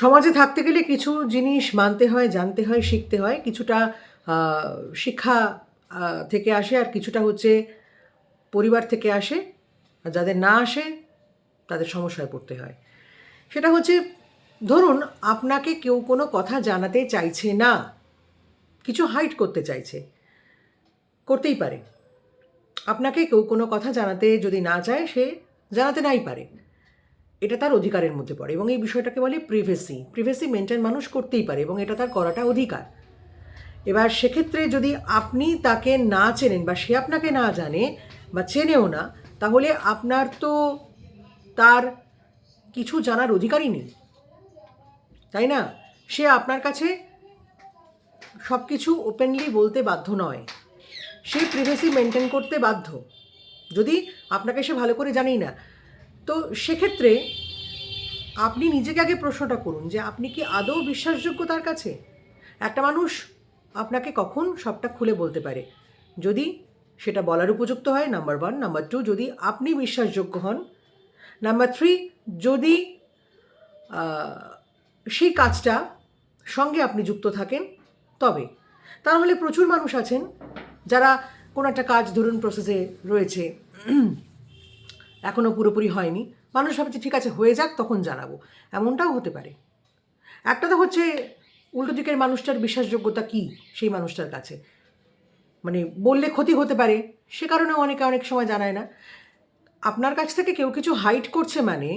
সমাজে থাকতে গেলে কিছু জিনিস মানতে হয়, জানতে হয়, শিখতে হয়। কিছুটা শিক্ষা থেকে আসে আর কিছুটা হচ্ছে পরিবার থেকে আসে। আর যাদের না আসে, তাদের সমস্যায় পড়তে হয়। সেটা হচ্ছে, ধরুন আপনাকে কেউ কোনো কথা জানাতে চাইছে না, কিছু হাইড করতে চাইছে, করতেই পারে। আপনাকে কেউ কোনো কথা জানাতে যদি না চায়, সে জানাতে নাই পারে। এটা তার অধিকারের মধ্যে পড়ে এবং এই বিষয়টাকে বলে প্রিভেসি প্রিভেসি মেনটেন মানুষ করতেই পারে এবং এটা তার করাটা অধিকার। এবার সেক্ষেত্রে যদি আপনি তাকে না চেনেন বা সে আপনাকে না জানে বা চেনেও না, তাহলে আপনার তো তার কিছু জানার অধিকারই নেই। তাই না? সে আপনার কাছে সব কিছু ওপেনলি বলতে বাধ্য নয়। সে প্রিভেসি মেনটেন করতে বাধ্য। যদি আপনাকে সে ভালো করে জানেই না তো সেক্ষেত্রে আপনি নিজেকে আগে প্রশ্নটা করুন যে আপনি কি আদৌ বিশ্বাসযোগ্য তার কাছে? একটা মানুষ আপনাকে কখন সবটা খুলে বলতে পারে? যদি সেটা বলার উপযুক্ত হয় নাম্বার ওয়ান নাম্বার টু যদি আপনি বিশ্বাসযোগ্য হন। নাম্বার থ্রি যদি সেই কাজটা সঙ্গে আপনি যুক্ত থাকেন, তবে তাহলে প্রচুর মানুষ আছেন যারা কোনো একটা কাজ ধরুন প্রসেসে রয়েছে। এখনও পুরোপুরি হয়নি। মানুষ ভাবছে, ঠিক আছে, হয়ে যাক, তখন জানাব। এমনটাও হতে পারে। একটা তো হচ্ছে, উল্টো দিকের মানুষটার বিশ্বাসযোগ্যতা কী সেই মানুষটার কাছে? মানে বললে ক্ষতি হতে পারে, সে কারণেও অনেকে অনেক সময় জানায় না। আপনার কাছ থেকে কেউ কিছু হাইড করছে মানে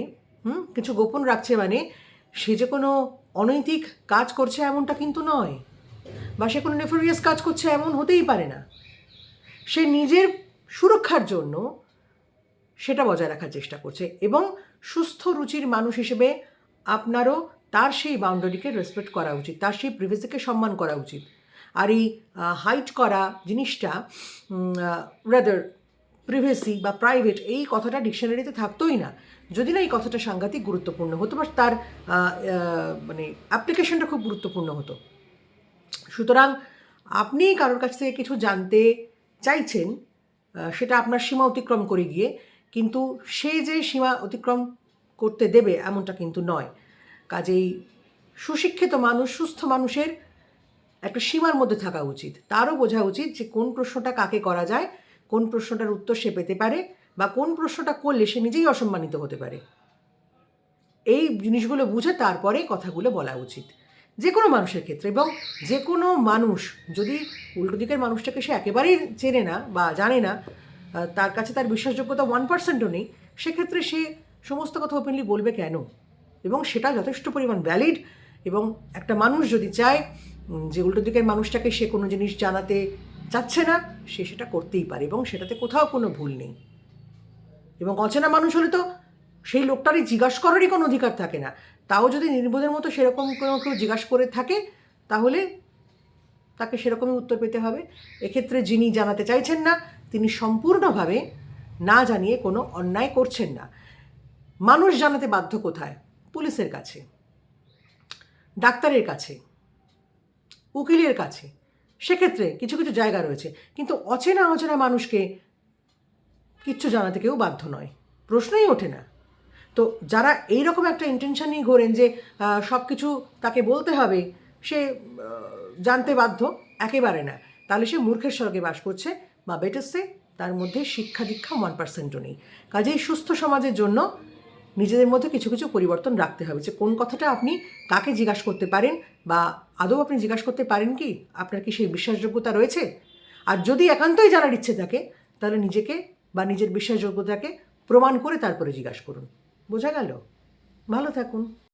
হুম, কিছু গোপন রাখছে মানে সে যে কোনো অনৈতিক কাজ করছে এমনটা কিন্তু নয়। বা সে কোনো নেফোরিয়াস কাজ করছে এমন হতেই পারে না। সে নিজের সুরক্ষার জন্য সেটা বজায় রাখার চেষ্টা করছে এবং সুস্থ রুচির মানুষ হিসেবে আপনারও তার সেই বাউন্ডারিকে রেসপেক্ট করা উচিত, তার সেই প্রিভেসিকে সম্মান করা উচিত। আর এই হাইট করা জিনিসটা রাদার প্রিভেসি বা প্রাইভেট এই কথাটা ডিকশনারিতে থাকতোই না। যদি না এই কথাটা সাংঘাতিক গুরুত্বপূর্ণ হতো বা তার মানে অ্যাপ্লিকেশনটা খুব গুরুত্বপূর্ণ হতো। সুতরাং আপনি কারোর কাছ থেকে কিছু জানতে চাইছেন সেটা আপনার সীমা অতিক্রম করে গিয়ে কিন্তু সে যে সীমা অতিক্রম করতে দেবে এমনটা কিন্তু নয়। কাজেই সুশিক্ষিত মানুষ, সুস্থ মানুষের একটা সীমার মধ্যে থাকা উচিত। তারও বোঝা উচিত যে কোন প্রশ্নটা কাকে করা যায়, কোন প্রশ্নটার উত্তর সে পেতে পারে বা কোন প্রশ্নটা করলে সে নিজেই অসম্মানিত হতে পারে। এই জিনিসগুলো বুঝে তারপরে কথাগুলো বলা উচিত। যে কোনো মানুষের ক্ষেত্রে এবং যে কোনো মানুষ যদি উল্টো দিকের মানুষটাকে সে একেবারেই চেনে না বা জানে না তার কাছে তার বিশ্বাসযোগ্যতা ওয়ান পার্সেন্টও নেই, সেক্ষেত্রে সে সমস্ত কথা ওপেনলি বলবে কেন? এবং সেটা যথেষ্ট পরিমাণ ভ্যালিড এবং একটা মানুষ যদি চায় যে উল্টো দিকের মানুষটাকে সে কোনো জিনিস জানাতে চাচ্ছে না, সে সেটা করতেই পারে, এবং সেটাতে কোথাও কোনো ভুল নেই। এবং অচেনা মানুষ হলে তো সেই লোকটারই জিজ্ঞাসা করারই কোনো অধিকার থাকে না। তাও যদি নির্বোধের মতো সেরকম কোনো কেউ জিজ্ঞাসা করে থাকে, তাহলে তাকে সেরকমই উত্তর পেতে হবে। এক্ষেত্রে যিনি জানাতে চাইছেন না, তিনি সম্পূর্ণভাবে না জানিয়ে কোনো অন্যায় করছেন না। মানুষ জানাতে বাধ্য কোথায়? পুলিশের কাছে, ডাক্তারের কাছে, উকিলের কাছে। সেক্ষেত্রে কিছু কিছু জায়গা রয়েছে, কিন্তু অচেনা অচেনা মানুষকে কিচ্ছু জানাতে কেউ বাধ্য নয়। প্রশ্নই ওঠে না। তো যারা এই রকম একটা ইন্টেনশন নিয়ে ঘোরেন যে সব কিছু তাকে বলতে হবে, সে জানতে বাধ্য, একেবারে না। তাহলে সে মূর্খের স্বর্গে বাস করছে, বা বেটারসে তার মধ্যে শিক্ষা দীক্ষা ওয়ান পার্সেন্টও নেই। কাজেই সুস্থ সমাজের জন্য নিজেদের মধ্যে কিছু কিছু পরিবর্তন রাখতে হবে। যে কোন কথাটা আপনি কাকে জিজ্ঞাসা করতে পারেন, বা আদৌ আপনি জিজ্ঞাসা করতে পারেন কি, আপনার কি সেই বিশ্বাসযোগ্যতা রয়েছে? আর যদি একান্তই জানার ইচ্ছে থাকে, তাহলে নিজেকে বা নিজের বিশ্বাসযোগ্যতাকে প্রমাণ করে তারপরে জিজ্ঞাসা করুন। বোঝা গেল? ভালো থাকুন।